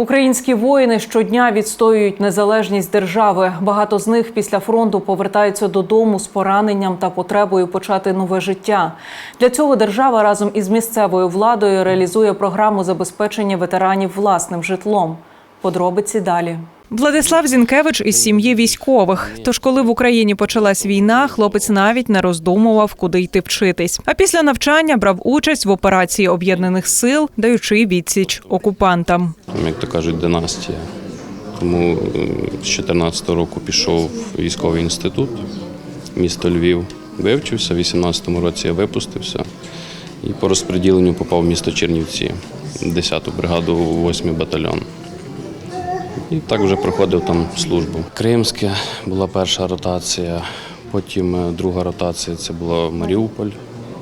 Українські воїни щодня відстоюють незалежність держави. Багато з них після фронту повертаються додому з пораненням та потребою почати нове життя. Для цього держава разом із місцевою владою реалізує програму забезпечення ветеранів власним житлом. Подробиці далі. Владислав Зінкевич із сім'ї військових. Тож, коли в Україні почалась війна, хлопець навіть не роздумував, куди йти вчитись. А після навчання брав участь в операції об'єднаних сил, даючи відсіч окупантам. там, як то кажуть, династія. Тому е, з 14 року пішов військовий інститут, місто Львів, вивчився, в 18-му році я випустився і по розподіленню попав в місто Чернівці, 10-ту бригаду, 8-й батальйон. І так вже проходив там службу. Кримське була перша ротація, потім е, друга ротація це була Маріуполь,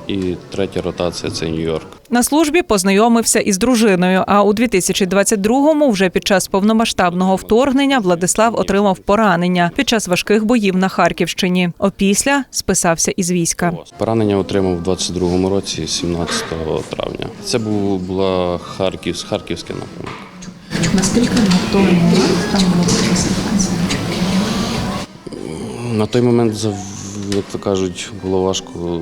і третя ротація це Нью-Йорк. На службі познайомився із дружиною. А у 2022-му, вже під час повномасштабного вторгнення, Владислав отримав поранення під час важких боїв на Харківщині. Опісля списався із війська. Поранення отримав у 22-му році, 17 травня. Це був була Харків, Харківський напрямок. Наскільки готовий там було ситуація? На той момент, як то кажуть, було важко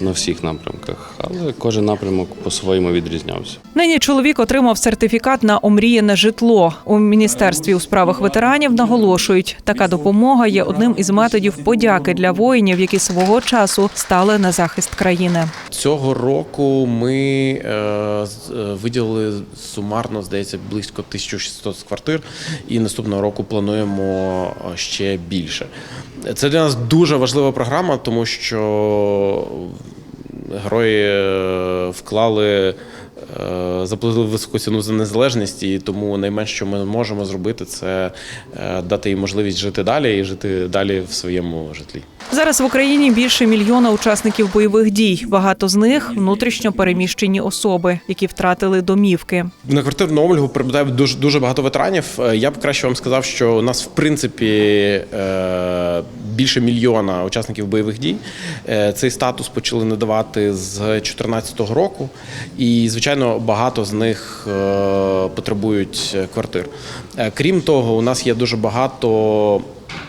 на всіх напрямках, але кожен напрямок по-своєму відрізнявся. Нині чоловік отримав сертифікат на омріяне житло. У міністерстві у справах ветеранів наголошують, така допомога є одним із методів подяки для воїнів, які свого часу стали на захист країни. Цього року ми е, е, виділили сумарно, здається, близько 1600 квартир, і наступного року плануємо е, ще більше. Це для нас дуже важлива програма, тому що герої е, вклали. е, Заплатили високу ціну за незалежність, і тому найменше, що ми можемо зробити, це е, дати їм можливість жити далі і жити далі в своєму житлі. Зараз в Україні більше мільйона учасників бойових дій. Багато з них внутрішньо переміщені особи, які втратили домівки. На квартирну облігу прибутає дуже дуже багато ветеранів. Я б краще вам сказав, що у нас в принципі більше мільйона учасників бойових дій. Е, Цей статус почали надавати з 2014 року, і звичайно багато з них е, потребують квартир. Е, Крім того, у нас є дуже багато.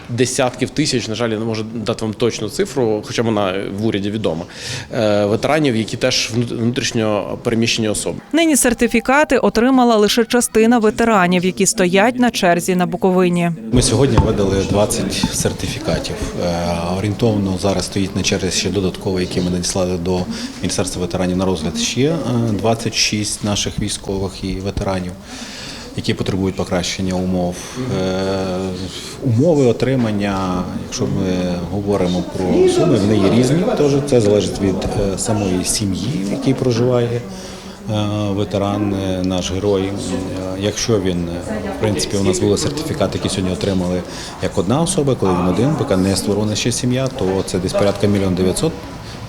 Десятків тисяч, на жаль, я не можу дати вам точну цифру, хоча вона в уряді відома. е, Ветеранів, які теж внут- внутрішньо переміщені особи. Нині сертифікати отримала лише частина ветеранів, які стоять на черзі на Буковині. Ми сьогодні видали 20 сертифікатів. Е, Орієнтовно зараз стоїть на черзі ще додатково, які ми надіслали до Міністерства ветеранів на розгляд. Ще е, 26 наших військових і ветеранів, які потребують покращення умов. Е, Умови отримання, якщо ми говоримо про суми, вони є різні. Теж це залежить від е, самої сім'ї, в якій проживає е, ветеран, наш герой. Якщо він, в принципі, у нас були сертифікати, які сьогодні отримали як одна особа, коли він один, поки не створена ще сім'я, то це десь порядка мільйон дев'ятсот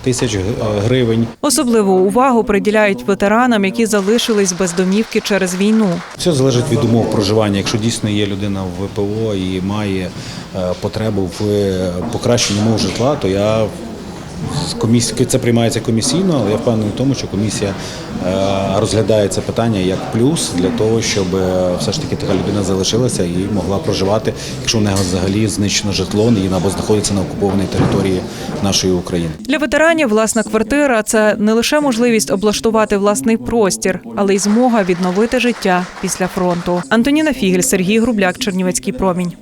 тисяч е, гривень. Особливу увагу приділяють ветеранам, які залишились без домівки через війну. Все залежить від умов проживання. Якщо дійсно є людина в ВПО і має е, потребу в е, покращенні умов житла, то я це приймається комісійно, але я впевнений в тому, що комісія е, розглядає це питання як плюс для того, щоб е, все ж таки така людина залишилася і могла проживати, якщо в неї взагалі знищено житло або знаходиться на окупованій території нашої України. Для ветеранів власна квартира це не лише можливість облаштувати власний простір, але й змога відновити життя після фронту. Антоніна Фігель, Сергій Грубляк, Чернівецький промінь.